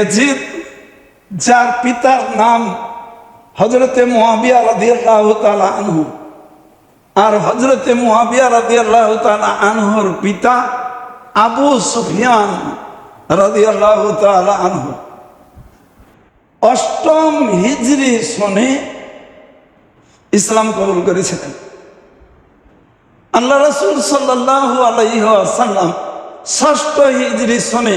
এজিদ যার পিতার নাম হজরতে মহাবিয়া রাদিয়াল্লাহু তাআলা আনহু। আর হজরতে মহাবিয়া রাদিয়াল্লাহু তাআলা আনহুর পিতা আবু সুফিয়ান রাদিয়াল্লাহু তাআলা আনহু। অষ্টম হিজরি সনে ইসলাম কবুল করেছিলেন। আল্লাহ রসুল সাল্লাল্লাহু আলাইহি আসাল্লাম ষষ্ঠ হিজরি সনে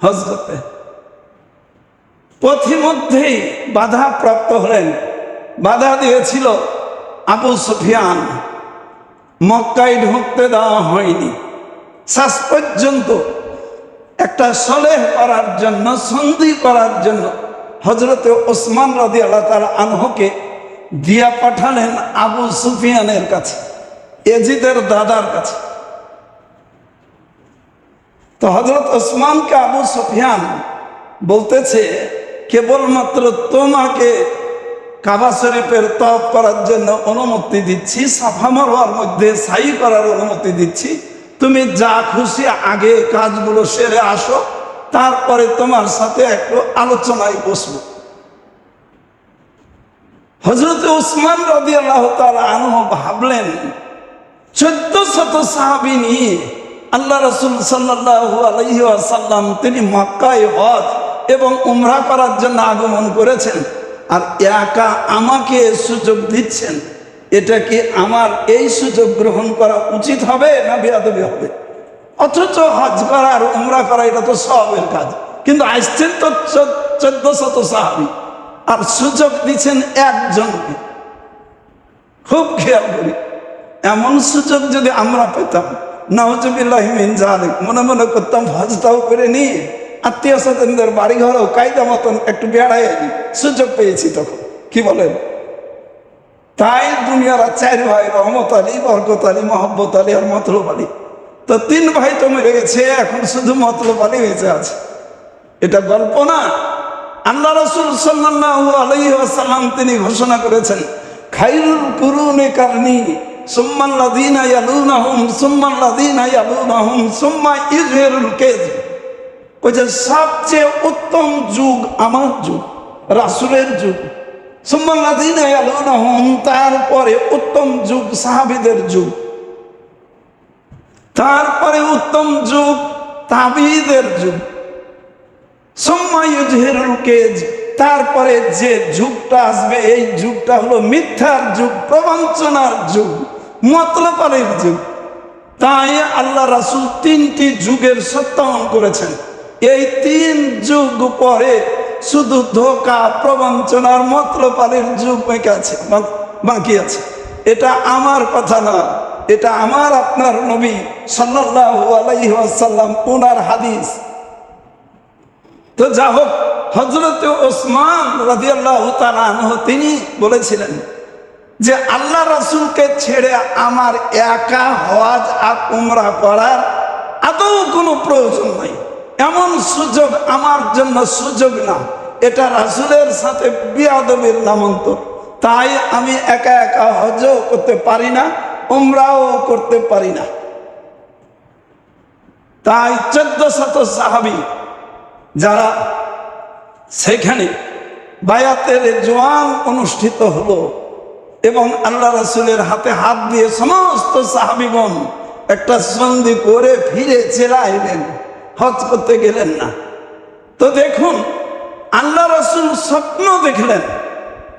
হজ করতে পথিমধ্যেই বাধা প্রাপ্ত হলেন। বাধা দিয়েছিল আবু সুফিয়ান। মক্কায় ঢুকতে দেওয়া হয়নি। শেষ পর্যন্ত একটা সলেহ করার জন্য, সন্ধি করার জন্য হজরতে ওসমান রাদি আল্লাহ তালা আনহকে দিয়া পাঠালেন আবু সুফিয়ানের কাছে, এজিদের দাদার কাছে। তো হজরত ওসমানকে আবু সুফিয়ান বলতেছে, কেবলমাত্র তোমাকে কাবা শরীফের তপ করার জন্য অনুমতি দিচ্ছি, সাফা মারোয়ার মধ্যে সাই করার অনুমতি দিচ্ছি। তুমি যা খুশি আগে কাজগুলো সেরে আসো, তারপরে তোমার সাথে একটু আলোচনায় বসবো। হজরত উসমান রদি আল্লাহ আনহ ভাবলেন, চোদ্দ শত সাহাবি নিয়ে আল্লাহ রসুল সাল্লাহু তিনি মক্কায় হজ এবং উমরা করার জন্য আগমন করেছেন। আর একা আমাকে সুযোগ দিচ্ছেন, এটা কি আমার এই সুযোগ গ্রহণ করা উচিত হবে না বেয়াদবি হবে? অথচ হজ করা আর উমরা করা, এটা তো সবের কাজ। কিন্তু আসছেন তো চোদ্দ শত সাহাবি, আর সুযোগ দিচ্ছেন একজনকে। খুব খেয়াল করি, এমন সুযোগ যদি আমরা পেতাম নওয়াজবিল্লাহিমিন জালেক মনে মনে করতাম হজটাও করে নিয়ে আত্মীয় স্বজনদের বাড়ি ঘরেও কায়দা মতন একটু বেড়াই সুযোগ পেয়েছি তখন। কি বলেন? তাই দুনিয়ার চার ভাই রহমত আলী, বরকত আলী মোহাম্মত আলী আর মতলব আলী। তো তিন ভাই তো মরে গেছে, এখন শুধু মতলব আলী বেঁচে আছে। এটা গল্প না। আল্লাহ রসুল সাল্লাহ আলাইসাল্লাম তিনি ঘোষণা করেছেন, খাইরুল কুরুনে কারণী সুম্মা সবচেয়ে উত্তম যুগ আমার যুগ, রাসুলের যুগ। তারপরে উত্তম যুগ সাহাবীদের যুগ। তারপরে উত্তম যুগ তাবিদের যুগ। কেজ তারপরে যে যুগটা আসবে, এই যুগটা হলো মিথ্যার যুগ, প্রবঞ্চনার যুগ। মতলপালের যুগ তাই আল্লাহ রাসুল তিনটি যুগের সত্যায়ন করেছেন। এই তিন যুগ পরে শুধু ধোকা প্রবঞ্চনার মতলপালের যুগ বেঁকে আছে বাকি আছে। এটা আমার কথা না, এটা আমার আপনার নবী সাল্লাহ ওনার হাদিস। তো যা হোক হজরত ওসমান রাজিয়াল্লাহ তালাহ তিনি বলেছিলেন যে আল্লাহ রসুলকে ছেড়ে আমার একা হওয়াজ আর উমরা করার আদৌ কোনো প্রয়োজন নাই। এমন সুযোগ আমার জন্য সুযোগ না। এটা রাসুলের সাথে বিয়াদবের নামান্তর। তাই আমি একা একা হজও করতে পারি না, উমরাও করতে পারি না। তাই চোদ্দ শত সাহাবি যারা সেখানে বায়াতের জোয়ান অনুষ্ঠিত হলো এবং আল্লাহ রসুলের হাতে হাত দিয়ে সমস্ত সাহাবিগণ একটা সন্ধি করে ফিরে চেলা এলেন হজ করতে গেলেন না। তো দেখুন, আল্লাহ রসুল স্বপ্ন দেখলেন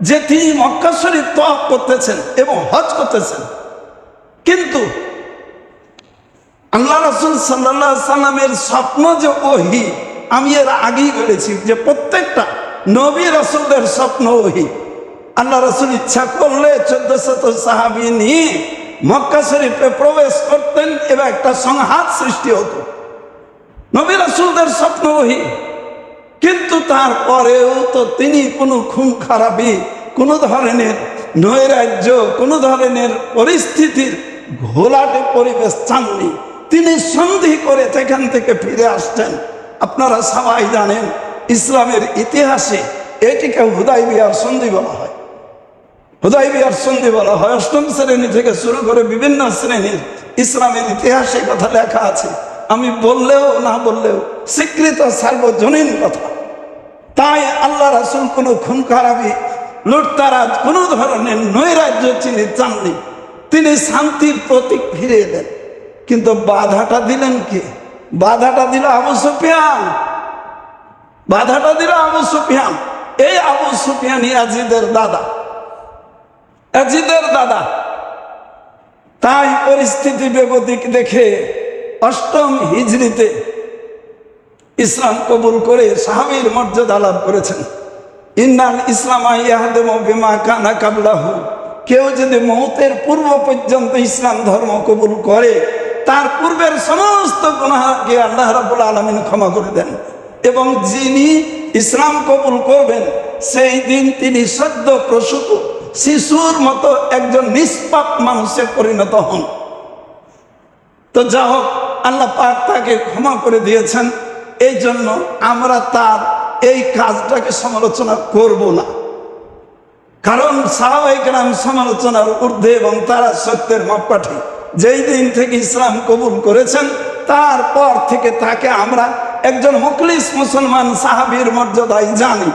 যে তিনি মক্কা শরীফ তফ করতেছেন এবং হজ করতেছেন। কিন্তু আল্লাহ রসুল সাল্লাহ সাল্লামের স্বপ্ন যে ওহি, আমি এর আগেই বলেছি যে প্রত্যেকটা নবী রসুলদের স্বপ্ন ওহি। আল্লাহ রসুল ইচ্ছা করলে চোদ্দ শত সাহাবি নিয়ে মক্কা শরীফে প্রবেশ করতেন এবং একটা সংঘাত সৃষ্টি হতো। নবী রসুলদের স্বপ্ন ওহি কিন্তু তারপরেও তো তিনি কোনো খুন খারাপি, কোনো ধরনের নৈরাজ্য, কোনো ধরনের পরিস্থিতির ঘোলাটে পরিবেশ চাননি। তিনি সন্ধি করে সেখান থেকে ফিরে আসছেন আপনারা সবাই জানেন, ইসলামের ইতিহাসে এটিকে হুদাই বিহার সন্ধি বলা হয়। হুদাই বিহার সন্ধি বলা হয়। অষ্টম শ্রেণি থেকে শুরু করে বিভিন্ন শ্রেণির ইসলামের ইতিহাসে কথা লেখা আছে। আমি বললেও না বললেও স্বীকৃত সার্বজনীন কথা। তাই আল্লাহ রাসুল কোনো খুন খারাপি লুটতারাজ কোনো ধরনের নৈরাজ্য তিনি চাননি। তিনি শান্তির প্রতীক ফিরে দেন। কিন্তু বাধাটা দিলেন কি? বাধাটা দিল আবু সুফিয়ান। বাধাটা দিল আবু সুফিয়ান। এই আবু সুফিয়ান ইয়াজিদের দাদা। ইয়াজিদের দাদা। তাই পরিস্থিতি বেগতিক দেখে অষ্টম হিজড়িতে ইসলাম কবুল করে সাহাবীর মর্যাদা লাভ করেছেন। ইন্নাল ইসলাম ইয়াহদেম বিমা কানা কাবলাহু। কেউ যদি মৌতের পূর্ব পর্যন্ত ইসলাম ধর্ম কবুল করে, তার পূর্বের সমস্ত গুনাহকে আল্লাহ রাবুল আলমিন ক্ষমা করে দেন এবং যিনি ইসলাম কবুল করবেন, সেই দিন তিনি সদ্য প্রসূত। শিশুর মতো একজন নিষ্পাপ মানুষে পরিণত হন। তো যা হোক, আল্লাহ পাক তাকে ক্ষমা করে দিয়েছেন। এই জন্য আমরা তার এই কাজটাকে সমালোচনা করব না। কারণ সাহাবাইকরাম সমালোচনার ঊর্ধ্বে এবং তারা সত্যের মাপকাঠি। যেই দিন থেকে ইসলাম কবুল করেছেন, তারপর থেকে তাকে আমরা একজন মুখলিস মুসলমান সাহাবীর মর্যাদায় জানি।